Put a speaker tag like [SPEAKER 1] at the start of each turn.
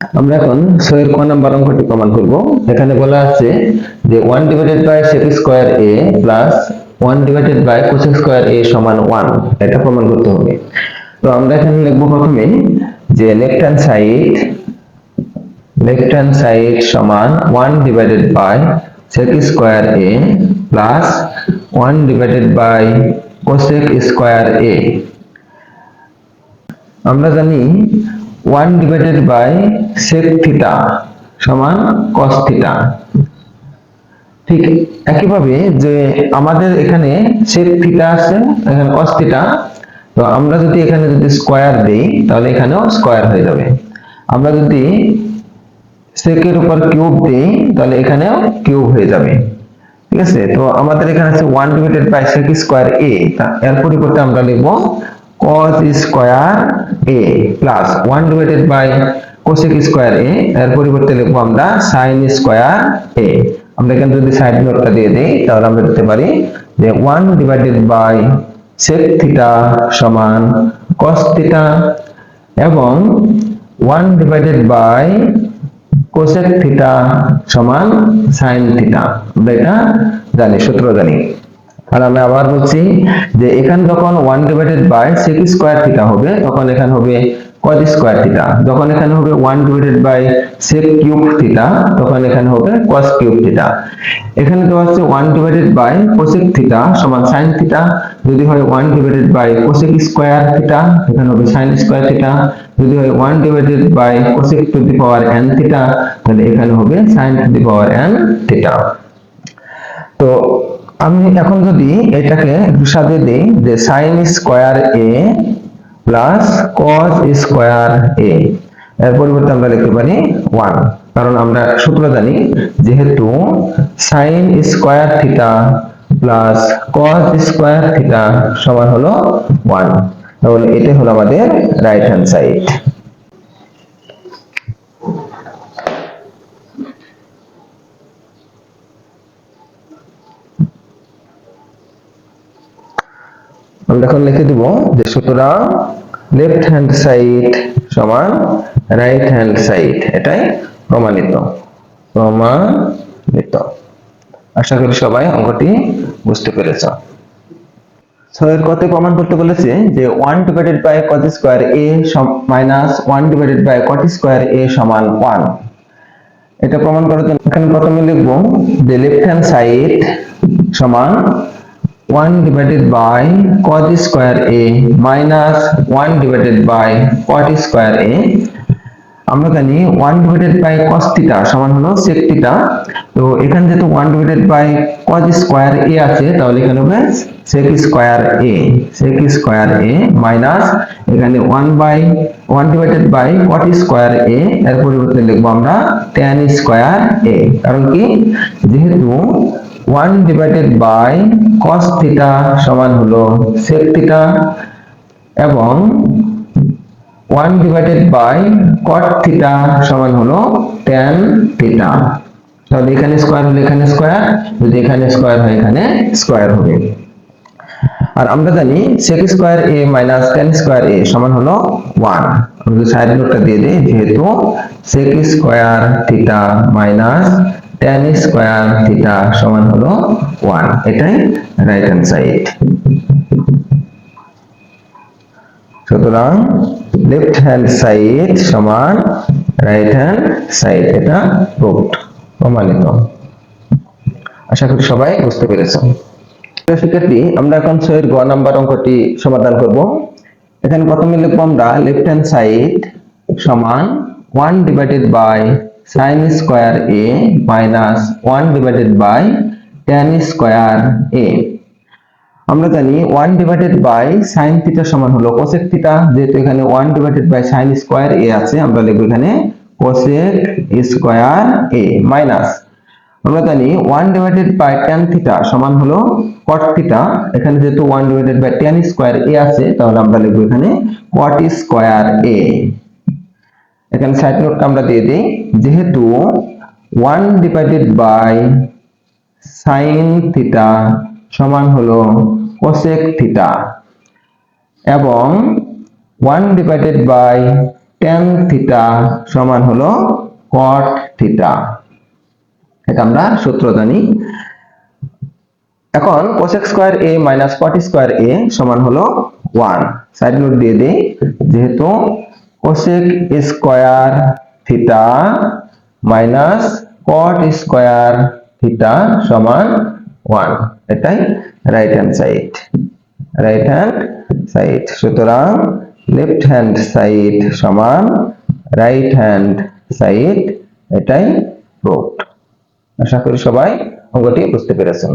[SPEAKER 1] আমরা এখন ছয়ের ক নাম্বার অঙ্কটি প্রমাণ করব। এখানে বলা আছে যে one divided by sec square A plus one divided by cosec square A সমান ওয়ান এটা প্রমাণ করতে হবে। তো আমরা এখানে লিখব প্রথমে যে left hand side left hand side সমান one divided by sec square A plus one divided by cosec square A আমরা জানি one divided by sec theta সমান কস থিটা ঠিক একইভাবে যে আমাদের এখানে সেক থিটা আছে, এখানে কস থিটা তো আমরা যদি এখানে যদি স্কোয়ার দেই, তাহলে এখানেও স্কোয়ার হয়ে যাবে। আমরা যদি সেকের উপর কিউব দিই, তাহলে এখানেও কিউব হয়ে যাবে। ঠিক আছে? তো আমাদের এখানে আছে one divided by sec square A এর পরিবর্তে আমরা লিখব cos square A plus one divided by cosec square A এর পরিবর্তে লিখব আমরা সাইন স্কোয়ার এ আমরা এখানে যদি সাইড নোটটা দিয়ে দিই, তাহলে আমরা লিখতে পারি যে one divided by sec theta সমান cos থিটা এবং one divided by cosec theta সমান সাইন থিটা আমরা এটা জানি, সূত্র জানি। আর আমি আবার বলছি যে এখানে যখন one divided by sec square theta হবে, তখন এখানে হবে কজ স্কোয়ার থিটা যখন এখানে হবে one divided by sec cube theta তখন এখানে হবে কস কিউব থিটা এখানে তো আছে one divided by cosec theta সমান সাইন থিটা যদি হয় one divided by cosec square theta এখানে হবে সাইন স্কোয়ার থিটা যদি হয় one divided by cosec to the power N theta তাহলে এখানে হবে sine to the power N theta তো আমি এখন যদি এটাকে একটু দিই, যে sine square A plus cos square A এর পরিবর্তে আমরা লিখতে পারি ওয়ান কারণ আমরা সূত্র জানি যেহেতু sine square theta plus cos square theta সমান হলো ওয়ান তাহলে এটা হলো আমাদের রাইট হ্যান্ড সাইড আমরা এখন লিখে দিব, যে সুতরাং লেফট হ্যান্ড সাইড সমান রাইট হ্যান্ড সাইড এটাই প্রমাণিত প্রমাণিত। আশা করি সবাই অঙ্কটি বুঝতে পেরেছ। ছয়ের কত প্রমাণ করতে বলেছে? যে one divided by cot square A minus one divided by cot square A সমান ওয়ান এটা প্রমাণ করার জন্য এখানে প্রথমে লিখব যে লেফট হ্যান্ড সাইড সমান 1 divided by cos square a minus 1 divided by cot square a আমরা জানি 1 divided by cos theta সমান হলো sec theta তো এখানে যেহেতু 1 divided by cos square a আছে তাহলে এখানে হবে sec square a sec square a minus এখানে 1 by 1 divided by cot square a এর পরিবর্তে লিখব আমরা tan square a কারণ কি যেহেতু 1 divided by cos theta সমান হলো sec theta এবং 1 divided by cot theta সমান হলো tan theta তাহলে এখানে স্কয়ার হলে এখানে স্কয়ার, যদি এখানে স্কয়ার হয় এখানে স্কয়ার হবে। আর আমরা জানি sec square a minus tan square a সমান হলো 1 আমরা সাইড নোটটা দিয়ে দিই, যেহেতু sec square theta minus tan square theta সমান হলো 1 এটাই রাইট হ্যান্ড সাইড সুতরাং লেফট হ্যান্ড সাইড সমান রাইট হ্যান্ড সাইড এটা প্রুভড প্রমাণিত। আশা করি সবাই বুঝতে পেরেছ। শিক্ষার্থী আমরা এখন ছয়ের গ নাম্বার অঙ্কটি সমাধান করব। এখানে প্রথমে লিখব আমরা লেফট হ্যান্ড সাইড সমান 1 divided by sin square a minus 1 divided by tan square a. আমরা জানি 1 ডিভাইডেড বাই sin থিটা সমান হলো cosec থিটা যেহেতু এখানে 1 divided by sin square a আছে, আমরা লিখব এখানে cosec স্কয়ার a মাইনাস আমরা জানি 1 ডিভাইডেড বাই tan থিটা সমান হলো cot থিটা এখানে যেহেতু 1 divided by tan square a আছে, তাহলে আমরা লিখব এখানে cot স্কয়ার a এখানে সাইড নোটটা আমরা দিয়ে দিই। যেহেতু 1 ডিভাইডেড বাই sin থিটা সমান হলো cosec থিটা এবং 1 ডিভাইডেড বাই ট্যান থিটা সমান হলো কট থিটা এটা আমরা সূত্র জানি। এখন cosec square A minus cot square A সমান হলো 1 সাইড নোট দিয়ে দেই। যেহেতু cosec square theta minus cot square theta সমান 1 এটাই right hand side right hand side সুতরাং লেফট হ্যান্ড সাইড সমান রাইট হ্যান্ড সাইড এটাই প্রুফড আশা করি সবাই অঙ্কটি বুঝতে পেরেছেন।